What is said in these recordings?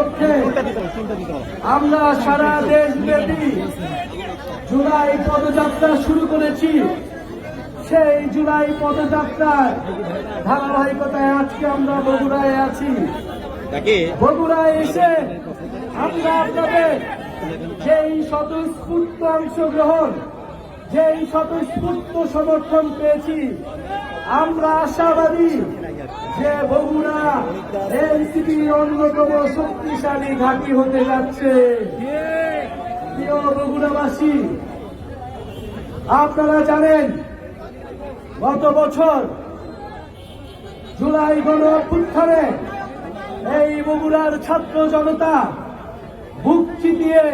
উপলক্ষে আমরা সারা দেশব্যাপী জুলাই পদযাত্রা শুরু করেছি। সেই জুলাই পদযাত্রার ধারাবাহিকতায় আজকে আমরা বগুড়ায় আছি। বগুড়ায় এসে আমরা আপনাদের যেই স্বতঃস্ফূর্ত অংশগ্রহণ যেই স্বতঃস্ফূর্ত সমর্থন পেয়েছি আমরা আশাবাদী যে বগুড়া এনসিপির অন্যতম শক্তিশালী ঘাঁটি হতে যাচ্ছে। বগুড়াবাসী, আপনারা জানেন, গত বছর জুলাই গণ অভ্যুত্থানে এই বগুড়ার ছাত্র জনতা বুক চিতিয়ে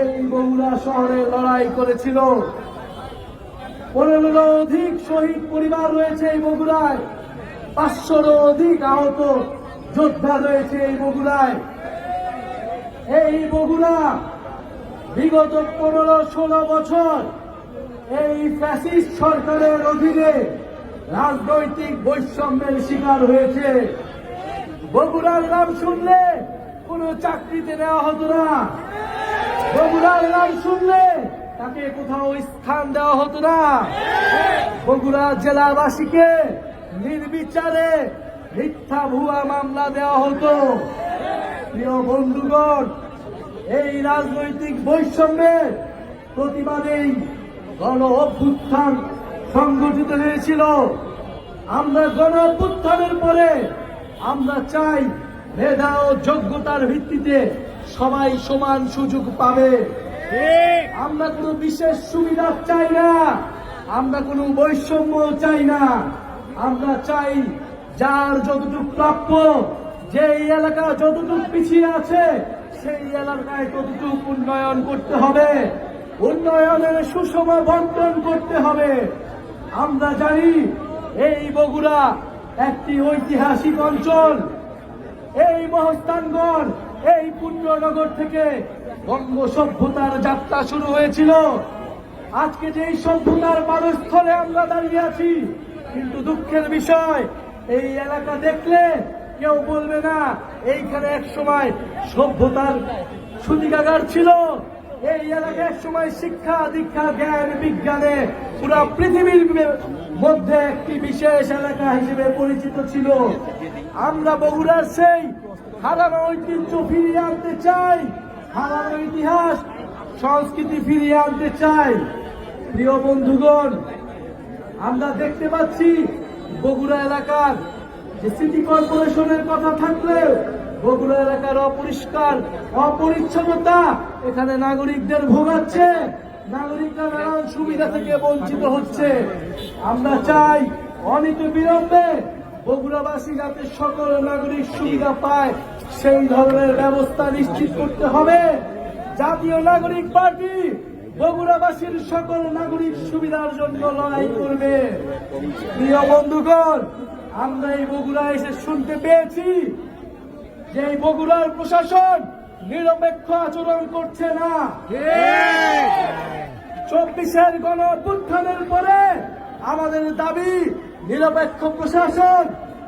এই বগুড়া শহরে লড়াই করেছিল। পনেরোর অধিক শহীদ পরিবার রয়েছে এই বগুড়ায়। পাঁচশোরও অধিক আহত যোদ্ধা রয়েছে এই বগুড়ায়। এই বগুড়া বিগত পনেরো, ষোলো বছর এই ফ্যাসিস্ট সরকারের অধীনে রাজনৈতিক বৈষম্যের শিকার হয়েছে। বগুড়ার নাম শুনলে কোনো চাকরিতে নেওয়া হতো না। বগুড়ার নাম শুনলে তাকে কোথাও স্থান দেওয়া হতো না। বগুড়া জেলাবাসীকে নির্বিচারে মিথ্যা ভুয়া মামলা দেওয়া হতো। প্রিয় বন্ধুগণ, এই রাজনৈতিক বৈষম্যের প্রতিবাদেই গণ অভ্যুত্থান সংগঠিত হয়েছিল। আমরা গণ অভ্যুত্থানের পরে আমরা চাই মেধা ও যোগ্যতার ভিত্তিতে সবাই সমান সুযোগ পাবে। আমরা কোনো বিশেষ সুবিধা চাই না, আমরা কোনো বৈষম্য চাই না। আমরা চাই যার যতটুকু প্রাপ্য, যেই এলাকা যতটুকু পিছিয়ে আছে, সেই এলাকায় ততটুকু উন্নয়ন করতে হবে। উন্নয়নের সুষম বন্টন করতে হবে। আমরা জানি এই বগুড়া একটি ঐতিহাসিক অঞ্চল। এই মহস্তানগড় এই পুণ্যনগর থেকে বঙ্গ সভ্যতার যাত্রা শুরু হয়েছিল। আজকে যে সভ্যতার পারস্থলে আমরা দাঁড়িয়ে আছি কিন্তু দুঃখের বিষয়, এই এলাকা দেখলে কেউ বলবে না, এইখানে এক সময় সভ্যতার সুদিকাগার ছিল। এই এলাকা এক সময় শিক্ষা, দীক্ষা, জ্ঞান, বিজ্ঞানে পুরা পৃথিবীর মধ্যে একটি বিশেষ এলাকা হিসেবে পরিচিত ছিল। আমরা বগুড়ার সেই হারানো ঐতিহ্য ফিরিয়ে আনতে চাই, হারানো ইতিহাস, সংস্কৃতি ফিরিয়ে আনতে চাই। প্রিয় বন্ধুগণ আমরা দেখতে পাচ্ছি বগুড়া এলাকার যে সিটি কর্পোরেশনের কথা থাকলেও বগুড়া এলাকার অপরিষ্কার, অপরিচ্ছন্নতা এখানে নাগরিকদের ভোগাচ্ছে। নাগরিকরা নানান সুবিধা থেকে বঞ্চিত হচ্ছে। আমরা চাই অনিত বিলম্বে বগুড়াবাসী যাতে সকল নাগরিক সুবিধা পায়, সেই ধরনের ব্যবস্থা নিশ্চিত করতে হবে। জাতীয় নাগরিক পার্টি বগুড়াবাসীর সকল নাগরিক সুবিধার জন্য লড়াই করবে। প্রিয় বন্ধুগণ, আমরা এই বগুড়া এসে শুনতে পেয়েছি যে এই বগুড়ার প্রশাসন নিরপেক্ষ আচরণ করছে না। চব্বিশের গণ অভ্যুত্থানের পরে আমাদের দাবি, নিরপেক্ষ প্রশাসন,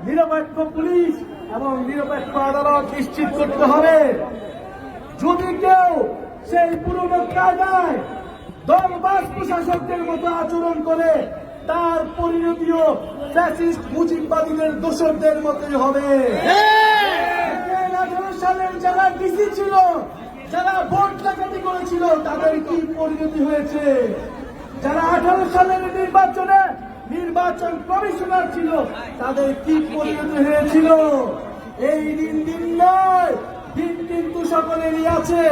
নিরপেক্ষ পুলিশ এবং নিরপেক্ষ আদালত নিশ্চিত করতে হবে। যদি কেউ সেই পুরনো কায়দায় দলবাস প্রশাসকদের মতো আচরণ করে তার পরিণতিও ফ্যাসিস্ট মুজিববাদীদের দোষরদের মতোই হবে। সালের যারা ডিসি ছিল, যারা ভোট ডাকাতি করেছিল, তাদের কি পরিণতি হয়েছে? যারা আঠারো সালের নির্বাচনে নির্বাচন কমিশনার ছিল, তাদের কি পরিণতি হয়েছিল? এই দিন দিন নয়, দিন কিন্তু সকলেরই আছে।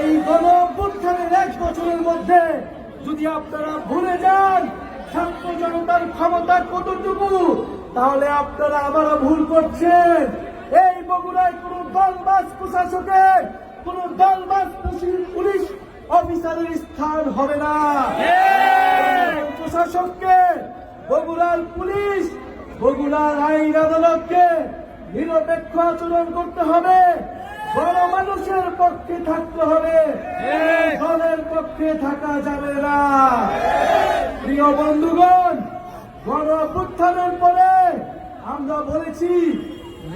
এই গণ অভ্যুত্থানের এক বছরের মধ্যে যদি আপনারা ভুলে যান ছাত্র জনতার ক্ষমতা কতটুকু তাহলে আপনারা আবারও ভুল করছেন। এই বগুড়ায় কোন দলবাস প্রশাসকের কোন দলবাস পুলিশ অফিসারের স্থান হবে না। প্রশাসককে বগুড়ার পুলিশ বগুড়ার আইন আদালতকে নিরপেক্ষ আচরণ করতে হবে। বড় মানুষের পক্ষে থাকতে হবে। দলের পক্ষে থাকা যাবে না। প্রিয় বন্ধুগণ, গণ অভ্যুত্থানের পরে আমরা বলেছি,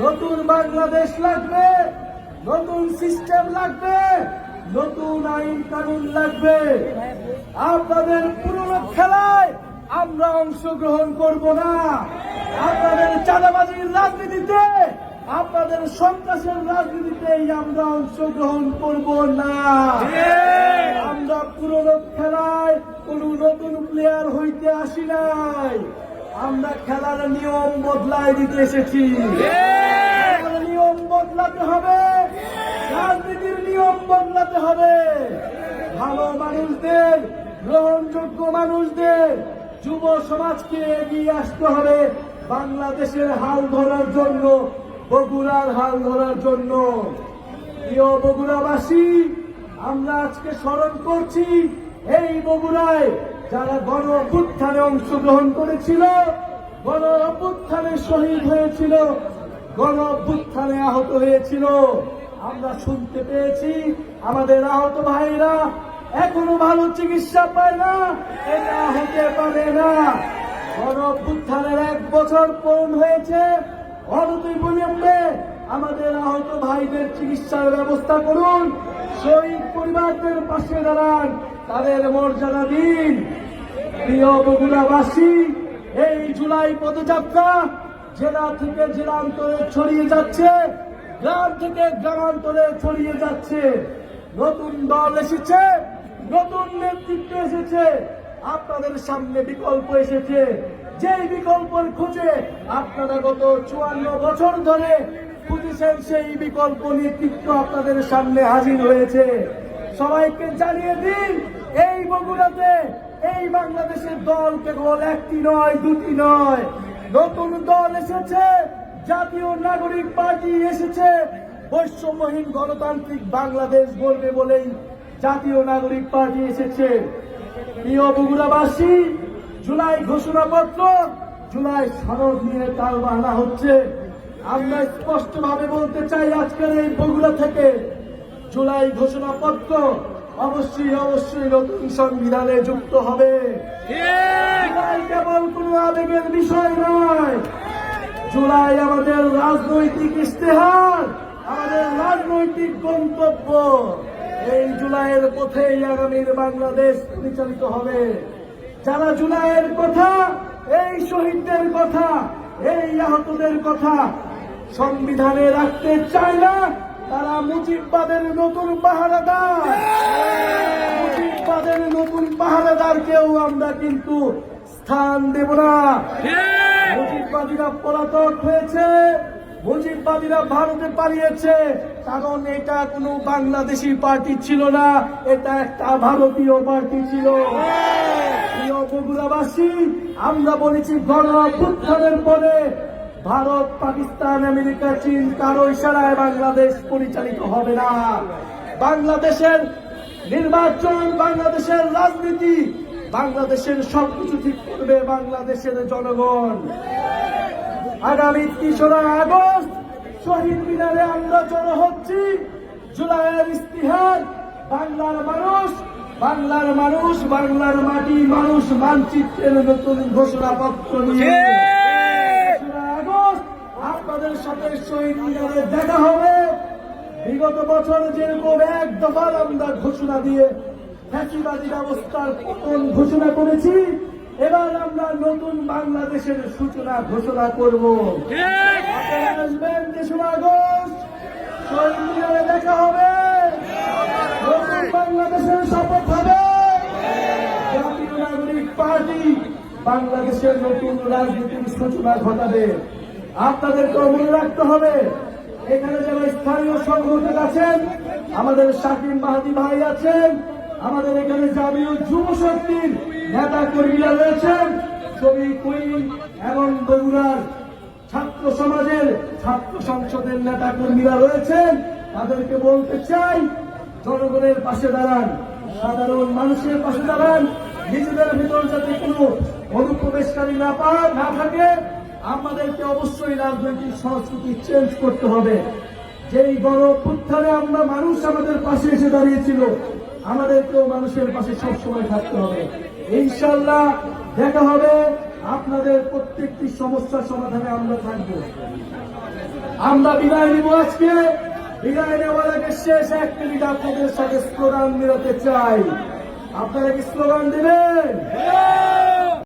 নতুন বাংলাদেশ লাগবে, নতুন সিস্টেম লাগবে, নতুন আইন কানুন লাগবে। আপনাদের পুরনো খেলায় আমরা অংশগ্রহণ করব না। আপনাদের চাঁদাবাজির রাজনীতিতে আপনাদের সন্ত্রাসের রাজনীতিতেই আমরা অংশগ্রহণ করব না। আমরা পুরনো খেলায় কোন নতুন প্লেয়ার হইতে আসি নাই। আমরা খেলার নিয়ম বদলায় দিতে এসেছি। নিয়ম বদলাতে হবে। রাজনীতির নিয়ম বদলাতে হবে। ভালো মানুষদের গ্রহণযোগ্য মানুষদের যুব সমাজকে এগিয়ে আসতে হবে। বাংলাদেশের হাল ধরার জন্য বগুড়ার হাল ধরার জন্য। প্রিয় বগুড়াবাসী, আমরা আজকে স্মরণ করছি এই বগুড়ায় যারা গণ অভ্যুত্থানে অংশগ্রহণ করেছিল, গণ অভ্যুত্থানে শহীদ হয়েছিল, গণ অভ্যুত্থানে আহত হয়েছিল। আমরা শুনতে পেয়েছি, আমাদের আহত ভাইরা এখনও ভালো চিকিৎসা পায় না, এটা হতে পারে না। গণ অভ্যুত্থানের এক বছর পূর্ণ হয়েছে আমাদের আহত ভাইদের চিকিৎসার ব্যবস্থা করুন, শহীদ পরিবারদের পাশে দাঁড়ান, তাদের মর্যাদা দিন। প্রিয় বগুড়াবাসী, এই জুলাই পদযাত্রা জেলা থেকে জেলান্তরে ছড়িয়ে যাচ্ছে, গ্রাম থেকে গ্রামান্তরে ছড়িয়ে যাচ্ছে। নতুন দল এসেছে, নতুন নেতৃত্ব এসেছে, আপনাদের সামনে বিকল্প এসেছে। যেই বিকল্পের খুঁজে আপনারা গত চুয়ান্ন বছর ধরে খুঁজেছেন, সেই বিকল্প নেতৃত্ব আপনাদের সামনে হাজির হয়েছে। সবাইকে জানিয়ে দিন এই বগুড়াতে, এই বাংলাদেশের দল কেবল একটি নয়, দুটি নয়। নতুন দল এসেছে, জাতীয় নাগরিক পার্টি এসেছে। বৈষম্যহীন গণতান্ত্রিক বাংলাদেশ গড়বে বলেই জাতীয় নাগরিক পার্টি এসেছে। প্রিয় বগুড়াবাসী জুলাই ঘোষণাপত্র জুলাই সনদ নিয়ে তাল বাহানা হচ্ছে। আমরা স্পষ্ট ভাবে বলতে চাই আজকের এই বগুড়া থেকে জুলাই ঘোষণাপত্র অবশ্যই অবশ্যই নতুন সংবিধানে যুক্ত হবে। কেবল কোনো আবেগের বিষয় নয়। জুলাই আমাদের রাজনৈতিক ইস্তেহার আমাদের রাজনৈতিক গন্তব্য। এই জুলাইয়ের পথেই আগামীর বাংলাদেশ পরিচালিত হবে। যারা জুলাইয়ের কথা এই শহীদদের কথা এই আহতদের কথা সংবিধানে রাখতে চায় না তারা মুজিববাদের নতুন পাহারাদার। মুজিববাদের নতুন পাহারাদারকেও আমরা কিন্তু স্থান দেব না। মুজিববাদীরা পলাতক হয়েছে মুজিববাদীরা ভারতে পালিয়েছে কারণ এটা কোনো বাংলাদেশি পার্টি ছিল না এটা একটা ভারতীয় পার্টি ছিল। প্রিয় বগুড়াবাসী, আমরা বলেছি গণ পরে ভারত, পাকিস্তান, আমেরিকা, চীন কারও ইশারায় বাংলাদেশ পরিচালিত হবে না। বাংলাদেশের নির্বাচন, বাংলাদেশের রাজনীতি, বাংলাদেশের সবকিছু ঠিক করবে বাংলাদেশের জনগণ। আগামী তেসরা আগস্ট শহীদ মিনারে আমরা জড়ো হচ্ছি। জুলাইয়ের ইস্তিহার, বাংলার মানুষ বাংলার মানুষ বাংলার মাটি মানুষ মানচিত্রের নতুন ঘোষণাপত্র নিয়ে আগস্ট আপনাদের সাথে শহীদ মিনারে দেখা হবে। বিগত বছর যেরকম এক দফার আমরা ঘোষণা দিয়ে ফ্যাসিবাদী ব্যবস্থার পতন ঘোষণা করেছি এবার আমরা নতুন বাংলাদেশের সূচনা ঘোষণা করব। আসবেন তেসরা আগস্ট শহীদ মিনারে দেখা হবে। বাংলাদেশের শপথ হবে। জাতীয় নাগরিক পার্টি বাংলাদেশের নতুন রাজনীতির সূচনা ঘটাবে। আপনাদেরকেও মনে রাখতে হবে, এখানে স্থানীয় সংগঠক আছেন, আমাদের শাকিম মাহাদি ভাই আছেন, আমাদের এখানে জাতীয় যুব শক্তির নেতা কর্মীরা রয়েছেন, ছবি কুইন এবং বগুড়ার ছাত্র সমাজের ছাত্র সংসদের নেতা কর্মীরা রয়েছেন। তাদেরকে বলতে চাই জনগণের পাশে দাঁড়ান। সাধারণ মানুষের পাশে দাঁড়ান। নিজেদের ভিতর যাতে কোনো অনুপ্রবেশকারী না পা না থাকে, আমাদেরকে অবশ্যই রাজনৈতিক সংস্কৃতি চেঞ্জ করতে হবে। যেই গণ অভ্যুত্থানে আমরা মানুষ আমাদের পাশে এসে দাঁড়িয়েছিল, আমাদেরকেও মানুষের পাশে সবসময় থাকতে হবে। ইনশাল্লাহ দেখা হবে। আপনাদের প্রত্যেকটি সমস্যার সমাধানে আমরা থাকব। আমরা বিদায় নিব আজকে। বিদায় নেওয়ার আগে শেষ এক মিনিট আপনাদের সাথে স্লোগান দিতে চাই। আপনারা কি স্লোগান দেবেন?